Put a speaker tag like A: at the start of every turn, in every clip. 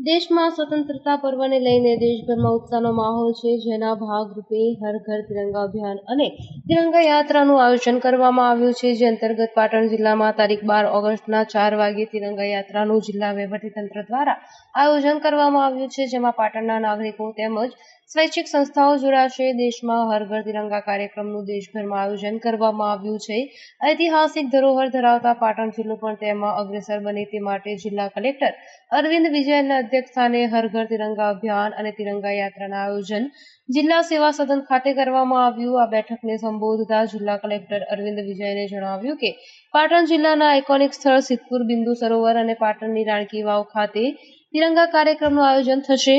A: દેશમાં સ્વતંત્રતા પર્વને લઈને દેશભરમાં ઉત્સાહનો માહોલ છે, જેના ભાગરૂપે હર ઘર તિરંગા અભિયાન અને તિરંગા યાત્રાનું આયોજન કરવામાં આવ્યું છે, જે અંતર્ગત પાટણ જિલ્લામાં તારીખ બાર ઓગસ્ટના ચાર વાગ્યે તિરંગા યાત્રાનું જિલ્લા વહીવટીતંત્ર દ્વારા આયોજન કરવામાં આવ્યું છે, જેમાં પાટણના નાગરિકો તેમજ સ્વૈચ્છિક સંસ્થાઓ જોડાશે, દેશમાં હર ઘર તિરંગા કાર્યક્રમનું દેશભરમાં આયોજન કરવામાં આવ્યું છે. ઐતિહાસિક ધરોહર ધરાવતા પાટણ જિલ્લો પણ તેમાં અગ્રેસર બને તે માટે જિલ્લા કલેક્ટર અરવિંદ વિજયના અધ્યક્ષસ્થાને હર ઘર તિરંગા અભિયાન અને તિરંગા યાત્રાના આયોજન જિલ્લા સેવા સદન ખાતે કરવામાં આવ્યું. આ બેઠકને સંબોધતા જિલ્લા કલેક્ટર અરવિંદ વિજયને જણાવ્યું કે, પાટણ જિલ્લાના આઇકોનિક સ્થળ સિદ્ધપુર, બિંદુ સરોવર અને પાટણની રાણકી વાવ ખાતે તિરંગા કાર્યક્રમનું આયોજન થશે.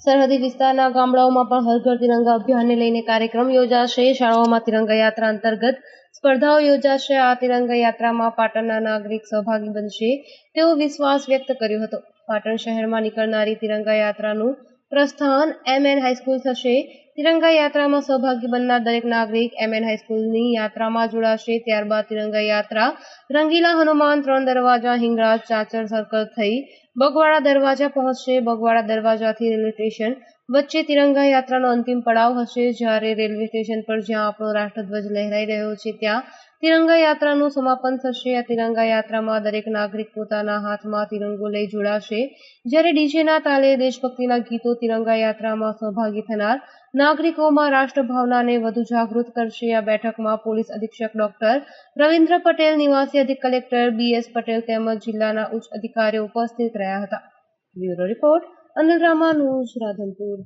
A: સરહદી વિસ્તારના ગામડાઓમાં પણ હર ઘર તિરંગા અભિયાનને લઈને કાર્યક્રમ યોજાશે. શાળાઓમાં તિરંગા યાત્રા અંતર્ગત સ્પર્ધાઓ યોજાશે. આ તિરંગા યાત્રામાં પાટણના નાગરિક સહભાગી બનશે તેવો વિશ્વાસ વ્યક્ત કર્યો હતો. પાટણ શહેરમાં નીકળનારી તિરંગા યાત્રાનું પ્રસ્થાન એમ એન હાઈસ્કૂલ થશે. તિરંગા યાત્રામાં સહભાગી બનનાર દરેક નાગરિક એમ એન હાઈસ્કૂલની યાત્રામાં જોડાશે. ત્યારબાદ તિરંગા યાત્રા રંગીલા હનુમાન, ત્રણ દરવાજા, હિંગળાજ, ચાચર, સર્કલ થઈ બગવાડા દરવાજા પહોંચશે. બગવાડા દરવાજાથી રેલવે સ્ટેશન વચ્ચે તિરંગા યાત્રાનો અંતિમ પડાવ હશે, જ્યારે રેલવે સ્ટેશન પર જ્યાં આપણો રાષ્ટ્રધ્વજ લહેરાઈ રહ્યો છે, ત્યાં તિરંગા યાત્રાનું સમાપન થશે. આ તિરંગા યાત્રામાં દરેક નાગરિક પોતાના હાથમાં તિરંગો લઈ જોડાશે. જ્યારે ડીજેના તાલે દેશભક્તિના ગીતો તિરંગા યાત્રામાં સહભાગી થનાર નાગરિકોમાં રાષ્ટ્રભાવનાને વધુ જાગૃત કરશે. આ બેઠકમાં પોલીસ અધિક્ષક ડોક્ટર રવિન્દ્ર પટેલ, નિવાસી અધિક કલેક્ટર બી એસ પટેલ તેમજ જિલ્લાના ઉચ્ચ અધિકારીઓ ઉપસ્થિત રહ્યા હતા. Bureau report Anil Ramanuj Radhanpur.